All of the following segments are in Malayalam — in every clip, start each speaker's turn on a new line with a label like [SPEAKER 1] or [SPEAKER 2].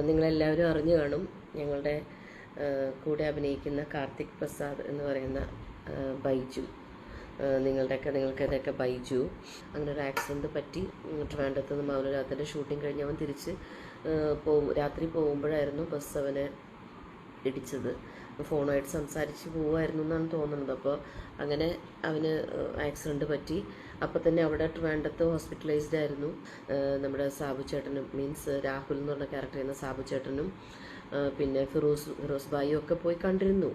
[SPEAKER 1] നിങ്ങളെല്ലാവരും അറിഞ്ഞു കാണും ഞങ്ങളുടെ കൂടെ അഭിനയിക്കുന്ന കാർത്തിക് പ്രസാദ് എന്ന് പറയുന്ന ബൈജു. നിങ്ങളുടെയൊക്കെ നിങ്ങൾക്ക് ഇതൊക്കെ ബൈജു. അങ്ങനെ ഒരു ആക്സിഡന്റ് പറ്റി ട്രിവാൻഡ്രത്ത് നിന്ന് മൗനരാത്തിന്റെ ഷൂട്ടിംഗ് കഴിഞ്ഞ് അവൻ തിരിച്ച് പോകും രാത്രി പോകുമ്പോഴായിരുന്നു ബസ് അവനെ ഇടിച്ചത് ഫോണുമായിട്ട് സംസാരിച്ച് പോവുമായിരുന്നു എന്നാണ് തോന്നുന്നത്. അപ്പോൾ അങ്ങനെ അവന് ആക്സിഡന്റ് പറ്റി. അപ്പോൾ തന്നെ അവിടെ ട്രിവാൻഡത്ത് ഹോസ്പിറ്റലൈസ്ഡ് ആയിരുന്നു. നമ്മുടെ സാബു ചേട്ടനും മീൻസ് രാഹുൽ എന്ന് പറഞ്ഞ ക്യാരക്ടർ ചെയ്യുന്ന സാബു ചേട്ടനും പിന്നെ ഫിറോസ് ഫിറോസ് ബായിയും ഒക്കെ പോയി കണ്ടിരുന്നു.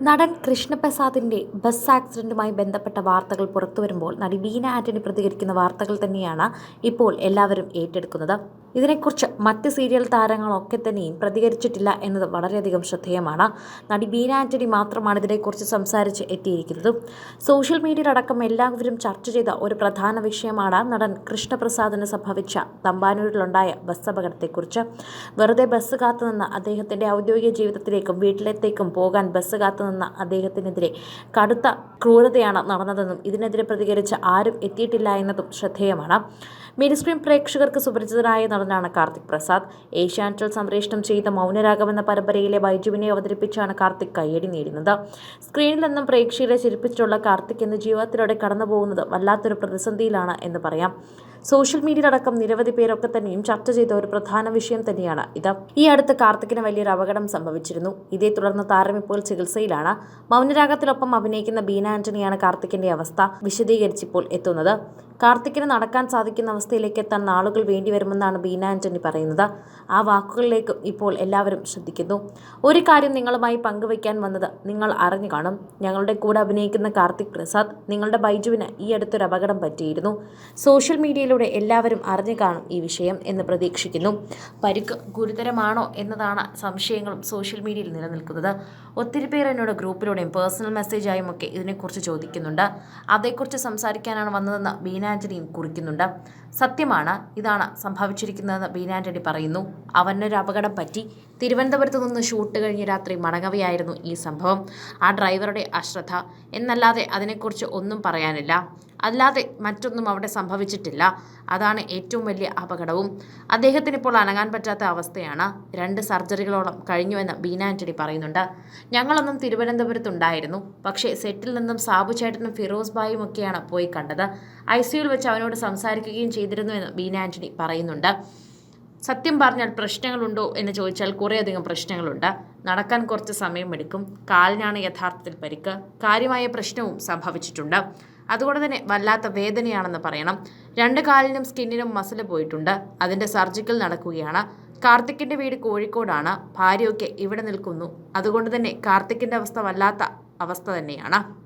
[SPEAKER 2] നടൻ കൃഷ്ണപ്രസാദിന്റെ ബസ് ആക്സിഡന്റുമായി ബന്ധപ്പെട്ട വാർത്തകൾ പുറത്തു വരുമ്പോൾ നടി ബീന ആന്റണി പ്രതികരിക്കുന്ന വാർത്തകൾ തന്നെയാണ് ഇപ്പോൾ എല്ലാവരും ഏറ്റെടുക്കുന്നത്. ഇതിനെക്കുറിച്ച് മറ്റ് സീരിയൽ താരങ്ങളൊക്കെ തന്നെയും പ്രതികരിച്ചിട്ടില്ല എന്നത് വളരെയധികം ശ്രദ്ധേയമാണ്. നടി ബീന ആന്റണി മാത്രമാണ് ഇതിനെക്കുറിച്ച് സംസാരിച്ച് എത്തിയിരിക്കുന്നത്. സോഷ്യൽ മീഡിയയിലടക്കം എല്ലാവരും ചർച്ച ചെയ്ത ഒരു പ്രധാന വിഷയമാണ് നടൻ കൃഷ്ണപ്രസാദിന് സംഭവിച്ച തമ്പാനൂരിലുണ്ടായ ബസ് അപകടത്തെക്കുറിച്ച്. വെറുതെ ബസ് കാത്തുനിന്ന് അദ്ദേഹത്തിന്റെ ഔദ്യോഗിക ജീവിതത്തിലേക്കും വീട്ടിലത്തേക്കും പോകാൻ ബസ് കാത്തുനിന്ന അദ്ദേഹത്തിനെതിരെ കടുത്ത ക്രൂരതയാണ് നടന്നതെന്നും ഇതിനെതിരെ പ്രതികരിച്ച് ആരും എത്തിയിട്ടില്ല എന്നതും ശ്രദ്ധേയമാണ്. മിനിസ്ക്രീൻ പ്രേക്ഷകർക്ക് സുപരിചിതനായ നടനാണ് കാർത്തിക് പ്രസാദ്. ഏഷ്യാനെറ്റിൽ സംപ്രേഷണം ചെയ്ത മൗനരാഗം എന്ന പരമ്പരയിലെ ബൈജുവിനെ അവതരിപ്പിച്ചാണ് കാർത്തിക് കയ്യടി നേടുന്നത് സ്ക്രീനിൽ നിന്നും പ്രേക്ഷകരെ ചിരിപ്പിച്ചിട്ടുള്ള കാർത്തിക് എന്ന ജീവിതത്തിലൂടെ കടന്നു പോകുന്നത് വല്ലാത്തൊരു പ്രതിസന്ധിയിലാണ് എന്ന് പറയാം. സോഷ്യൽ മീഡിയ മീഡിയയിലടക്കം നിരവധി പേരൊക്കെ തന്നെയും ചർച്ച ചെയ്ത ഒരു പ്രധാന വിഷയം തന്നെയാണ് ഇത്. ഈ അടുത്ത് കാർത്തിക്കിന് വലിയൊരു അപകടം സംഭവിച്ചിരുന്നു. ഇതേ തുടർന്ന് താരം ഇപ്പോൾ ചികിത്സയിലാണ്. മൗനരാഗത്തിനൊപ്പം അഭിനയിക്കുന്ന ബീന ആന്റണിയാണ് കാർത്തിക്കിന്റെ അവസ്ഥ വിശദീകരിച്ചിപ്പോൾ എത്തുന്നത്. കാർത്തിക്കിന് നടക്കാൻ സാധിക്കുന്ന അവസ്ഥയിലേക്ക് എത്താൻ നാളുകൾ വേണ്ടിവരുമെന്നാണ് ബീന ആന്റണി പറയുന്നത്. ആ വാക്കുകളിലേക്കും ഇപ്പോൾ എല്ലാവരും ശ്രദ്ധിക്കുന്നു. ഒരു കാര്യം നിങ്ങളുമായി പങ്കുവയ്ക്കാൻ വന്നത് നിങ്ങൾ അറിഞ്ഞു കാണും. ഞങ്ങളുടെ കൂടെ അഭിനയിക്കുന്ന കാർത്തിക് പ്രസാദ് നിങ്ങളുടെ ബൈജുവിന് ഈ അടുത്തൊരു അപകടം പറ്റിയിരുന്നു. സോഷ്യൽ മീഡിയയിലൂടെ എല്ലാവരും അറിഞ്ഞു കാണും ഈ വിഷയം എന്ന് പ്രതീക്ഷിക്കുന്നു. പരിക്ക് ഗുരുതരമാണോ എന്നതാണ് സംശയങ്ങളും സോഷ്യൽ മീഡിയയിൽ നിലനിൽക്കുന്നത്. ഒത്തിരി പേർ എന്നോട് ഗ്രൂപ്പിലൂടെയും പേഴ്സണൽ മെസ്സേജായും ഒക്കെ ഇതിനെക്കുറിച്ച് ചോദിക്കുന്നുണ്ട്. അതേക്കുറിച്ച് സംസാരിക്കാനാണ് വന്നതെന്ന് ബീനാന്റണിയും കുറിക്കുന്നുണ്ട്. സത്യമാണ്. ഇതാണ് സംഭവിച്ചിരിക്കുന്നതെന്ന് ആന്റണി പറയുന്നു. അവനൊരു അപകടം പറ്റി. തിരുവനന്തപുരത്ത് നിന്ന് ഷൂട്ട് കഴിഞ്ഞ രാത്രി മടങ്ങവെയായിരുന്നു ഈ സംഭവം. ആ ഡ്രൈവറുടെ അശ്രദ്ധ. എന്നല്ലാതെ അതിനെക്കുറിച്ച് ഒന്നും പറയാനില്ല. അല്ലാതെ മറ്റൊന്നും അവിടെ സംഭവിച്ചിട്ടില്ല. അതാണ് ഏറ്റവും വലിയ അപകടവും. അദ്ദേഹത്തിന് ഇപ്പോൾ അനങ്ങാൻ പറ്റാത്ത അവസ്ഥയാണ്. രണ്ട് സർജറികളോളം കഴിഞ്ഞുവെന്ന് ബീന ആന്റണി പറയുന്നുണ്ട്. ഞങ്ങളൊന്നും തിരുവനന്തപുരത്തുണ്ടായിരുന്നു. പക്ഷേ സെറ്റിൽ നിന്നും സാബു ചേട്ടനും ഫിറോസ് ബായും ഒക്കെയാണ് പോയി കണ്ടത്. ഐ സിയുയിൽ വെച്ച് അവനോട് സംസാരിക്കുകയും ചെയ്തിരുന്നുവെന്ന് ബീന ആന്റണി പറയുന്നുണ്ട്. സത്യം പറഞ്ഞാൽ പ്രശ്നങ്ങളുണ്ടോ എന്ന് ചോദിച്ചാൽ കുറേയധികം പ്രശ്നങ്ങളുണ്ട്. നടക്കാൻ കുറച്ച് സമയം എടുക്കും കാലിനാണ് യഥാർത്ഥത്തിൽ പരിക്ക്. കാര്യമായ പ്രശ്നവും സംഭവിച്ചിട്ടുണ്ട്. അതുകൊണ്ട് തന്നെ വല്ലാത്ത വേദനയാണെന്ന് പറയണം. രണ്ട് കാലിനും സ്കിന്നിനും മസിൽ പോയിട്ടുണ്ട്. അതിന്റെ സർജിക്കൽ നടക്കുകയാണ്. കാർത്തിക്കിന്റെ വീട് കോഴിക്കോടാണ്. ഭാര്യയൊക്കെ ഇവിടെ നിൽക്കുന്നു. അതുകൊണ്ട് തന്നെ കാർത്തിക്കിന്റെ അവസ്ഥ വല്ലാത്ത അവസ്ഥ തന്നെയാണ്.